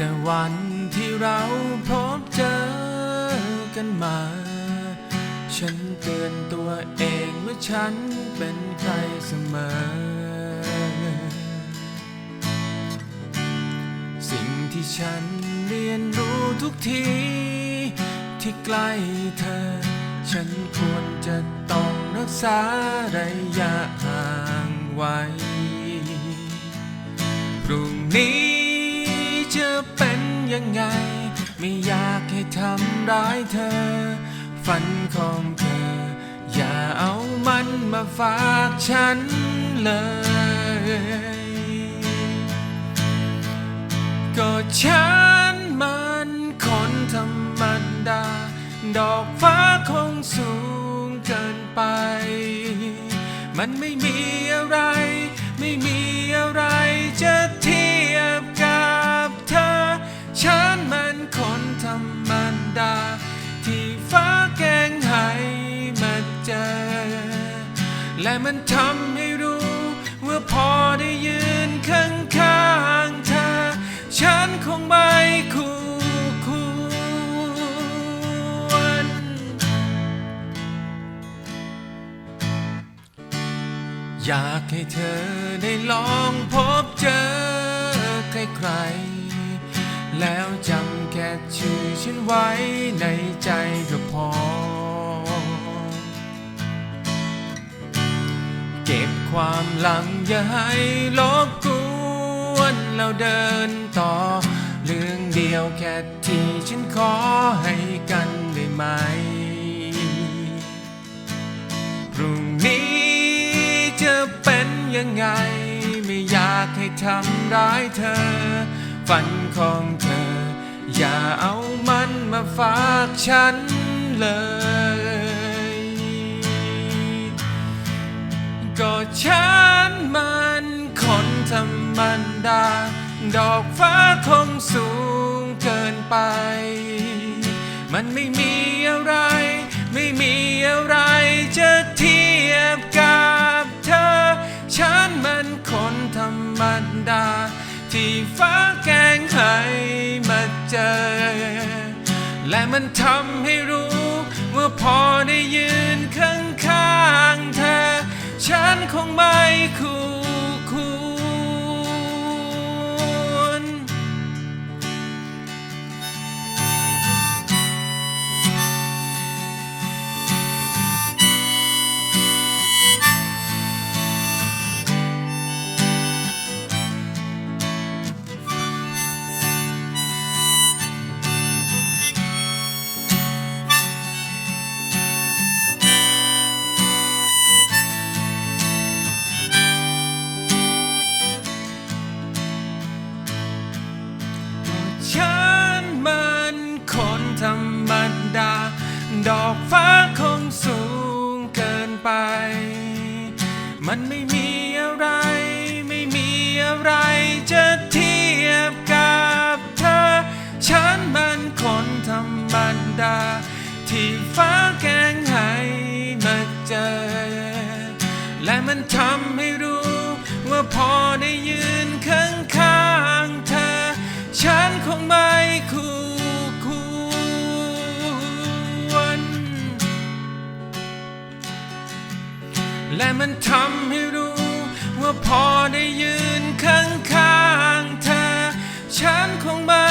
แต่วันที่เราพบเจอกันมา ฉันเตือนตัวเองว่าฉันเป็นใครเสมอ สิ่งที่ฉันเรียนรู้ทุกที ที่ใกล้เธอ ฉันควรจะต้องรักษาระยะห่างไว้ พรุ่งนี้ จะเป็นยังไง ไม่อยากให้ทำร้ายเธอ ฝันของเธอ อย่าเอามันมาฝากฉันเลย ก็ฉันมันคนธรรมดา ดอกฟ้าคงสูงเกินไป มันไม่มี มันทำให้รู้ ว่าพอได้ยืนข้างข้างๆเธอ ฉันคงไม่คู่ควรอยากให้เธอได้ลองพบเจอใครๆแล้วจำแค่ชื่อฉันไว้ในใจก็พอ ความหลังอย่าให้ลบกวนแล้วเดินต่อ เรื่องเดียวแค่ที่ฉันขอให้กันได้ไหม พรุ่งนี้จะเป็นยังไง ไม่อยากให้ทำร้ายเธอ ฝันของเธอ อย่าเอามันมาฝากฉันเลย ก็ฉันมันคนธรรมดา ดอกฟ้าคงสูงเกินไป มันไม่มีอะไร ไม่มีอะไรจะเทียบกับเธอ ฉันมันคนธรรมดา ที่ฟ้าแกงให้มาเจอ และมันทำให้รู้ ว่าพอได้ยืนข้างข นคงไม่คู่ มันไม่มีอะไร ไม่มีอะไรจะเทียบกับเธอ ฉันมันคนธรรมดา ที่ฟ้าแกงให้มาเจอ และมันทำให้รู้ ว่าพอได้ยืนข้างข้าง และมันทำให้รู้ ว่าพอได้ยืนข้างๆเธอ ฉันคงไม่